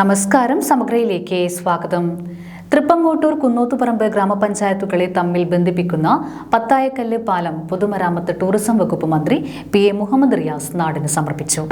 നമസ്കാരം സമഗ്രയിലേക്ക് സ്വാഗതം. തൃപ്പങ്ങോട്ടൂർ കുന്നോത്തുപറമ്പ് ഗ്രാമപഞ്ചായത്തുകളെ തമ്മിൽ ബന്ധിപ്പിക്കുന്ന പത്തായക്കല്ല് പാലം പൊതുമരാമത്ത് ടൂറിസം വകുപ്പ് മന്ത്രി പി എ മുഹമ്മദ് റിയാസ് നാടിന് സമർപ്പിച്ചു.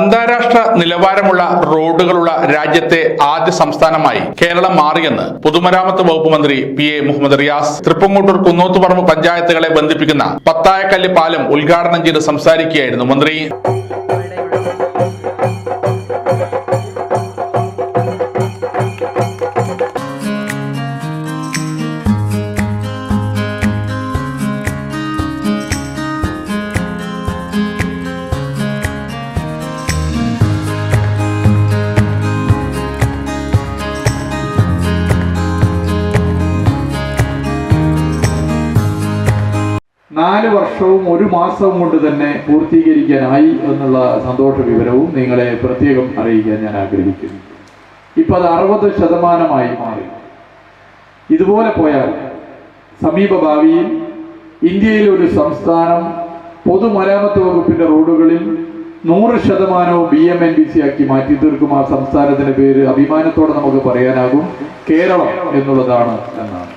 അന്താരാഷ്ട്ര നിലവാരമുള്ള റോഡുകളുള്ള രാജ്യത്തെ ആദ്യ സംസ്ഥാനമായി കേരളം മാറിയെന്ന് പൊതുമരാമത്ത് വകുപ്പ് മന്ത്രി പി എ മുഹമ്മദ് റിയാസ് തൃപ്പങ്ങോട്ടൂർ കുന്നോത്തുപറമ്പ് പഞ്ചായത്തുകളെ ബന്ധിപ്പിക്കുന്ന പത്തായക്കല്ല് പാലം ഉദ്ഘാടനം ചെയ്ത് സംസാരിക്കുകയായിരുന്നു മന്ത്രി. നാല് വർഷവും ഒരു മാസവും കൊണ്ട് തന്നെ പൂർത്തീകരിക്കാനായി എന്നുള്ള സന്തോഷ വിവരവും നിങ്ങളെ പ്രത്യേകം അറിയിക്കാൻ ഞാൻ ആഗ്രഹിക്കുന്നു. ഇപ്പൊ അത് അറുപത് ശതമാനമായി മാറി. ഇതുപോലെ പോയാൽ സമീപ ഭാവിയിൽ ഇന്ത്യയിലെ ഒരു സംസ്ഥാനം പൊതുമരാമത്ത് വകുപ്പിന്റെ റോഡുകളിൽ നൂറ് ശതമാനവും B M N B C ആക്കി മാറ്റി തീർക്കും ആ സംസ്ഥാനത്തിന്റെ പേര് അഭിമാനത്തോടെ നമുക്ക് പറയാനാകും. കേരളം എന്നുള്ളതാണ് എന്നാണ്.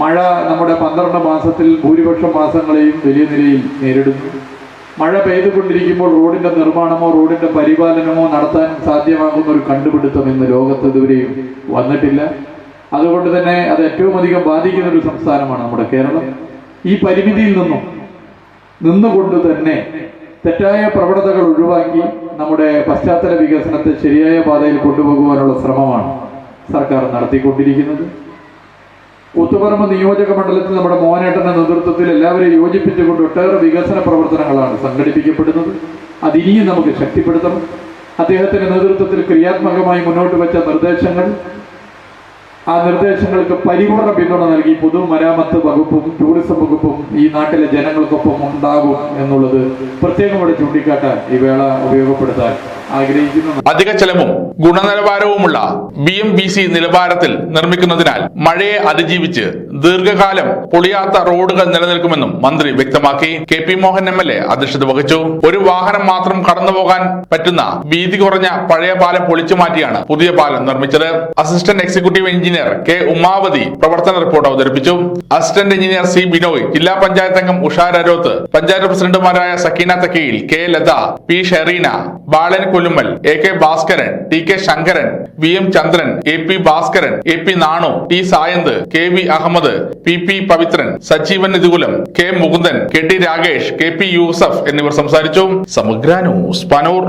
മഴ നമ്മുടെ പന്ത്രണ്ട് മാസത്തിൽ ഭൂരിപക്ഷം മാസങ്ങളെയും വലിയ നിലയിൽ നേരിടുന്നു. മഴ പെയ്തുകൊണ്ടിരിക്കുമ്പോൾ റോഡിന്റെ നിർമ്മാണമോ റോഡിന്റെ പരിപാലനമോ നടത്താൻ സാധ്യമാകുന്ന ഒരു കണ്ടുപിടുത്തം ഇന്ന് ലോകത്ത് ഇതുവരെയും വന്നിട്ടില്ല. അതുകൊണ്ട് തന്നെ അത് ഏറ്റവും അധികം ബാധിക്കുന്ന ഒരു സംസ്ഥാനമാണ് നമ്മുടെ കേരളം. ഈ പരിമിതിയിൽ നിന്നും നിന്നുകൊണ്ട് തന്നെ തെറ്റായ പ്രവണതകൾ ഒഴിവാക്കി നമ്മുടെ പശ്ചാത്തല വികസനത്തെ ശരിയായ പാതയിൽ കൊണ്ടുപോകുവാനുള്ള ശ്രമമാണ് സർക്കാർ നടത്തിക്കൊണ്ടിരിക്കുന്നത്. കൂത്തുപറമ്പ് നിയോജക മണ്ഡലത്തിൽ നമ്മുടെ മോനേട്ടന്റെ നേതൃത്വത്തിൽ എല്ലാവരെയും യോജിപ്പിച്ചുകൊണ്ട് ഒട്ടേറെ വികസന പ്രവർത്തനങ്ങളാണ് സംഘടിപ്പിക്കപ്പെടുന്നത്. അതിനിയും നമുക്ക് ശക്തിപ്പെടുത്തണം. അദ്ദേഹത്തിന്റെ നേതൃത്വത്തിൽ ക്രിയാത്മകമായി മുന്നോട്ട് വെച്ച നിർദ്ദേശങ്ങൾ ആ നിർദ്ദേശങ്ങൾക്ക് പരിപൂർണ പിന്തുണ നൽകി പൊതുമരാമത്ത് വകുപ്പും ടൂറിസം വകുപ്പും ഈ നാട്ടിലെ ജനങ്ങൾക്കൊപ്പം ഉണ്ടാകും എന്നുള്ളത് പ്രത്യേകം ഇവിടെ ചൂണ്ടിക്കാട്ടാൻ ഈ വേള ഉപയോഗപ്പെടുത്താൻ അധിക ചെലവും ഗുണനിലവാരവുമുള്ള ബി എം ബി സി നിലവാരത്തിൽ നിർമ്മിക്കുന്നതിനാൽ മഴയെ അതിജീവിച്ച് ദീർഘകാലം പൊളിയാത്ത റോഡുകൾ നിലനിൽക്കുമെന്നും മന്ത്രി വ്യക്തമാക്കി. K P Mohan M L A അധ്യക്ഷത വഹിച്ചു. ഒരു വാഹനം മാത്രം കടന്നുപോകാൻ പറ്റുന്ന വീതി കുറഞ്ഞ പഴയ പാലം പൊളിച്ചു മാറ്റിയാണ് പുതിയ പാലം നിർമ്മിച്ചത്. Assistant executive engineer K Umavathi പ്രവർത്തന റിപ്പോർട്ട് അവതരിപ്പിച്ചു. അസിസ്റ്റന്റ് എഞ്ചിനീയർ സി ബിനോയ് ജില്ലാ പഞ്ചായത്ത് അംഗം ഉഷാ രരോത്ത് പഞ്ചായത്ത് പ്രസിഡന്റുമാരായ Sakeena Thakkayil K Latha P Sherina Balan Kollummal A K Bhaskaran T K Sankaran V M Chandran A P Bhaskaran A P Nanu T Sayanth K V Ahammed P P Pavithran Sajeevan Nithukulam K Mukundan K T Ragesh K P Yusuf എന്നിവർ സംസാരിച്ചു. സമഗ്ര news Panoor.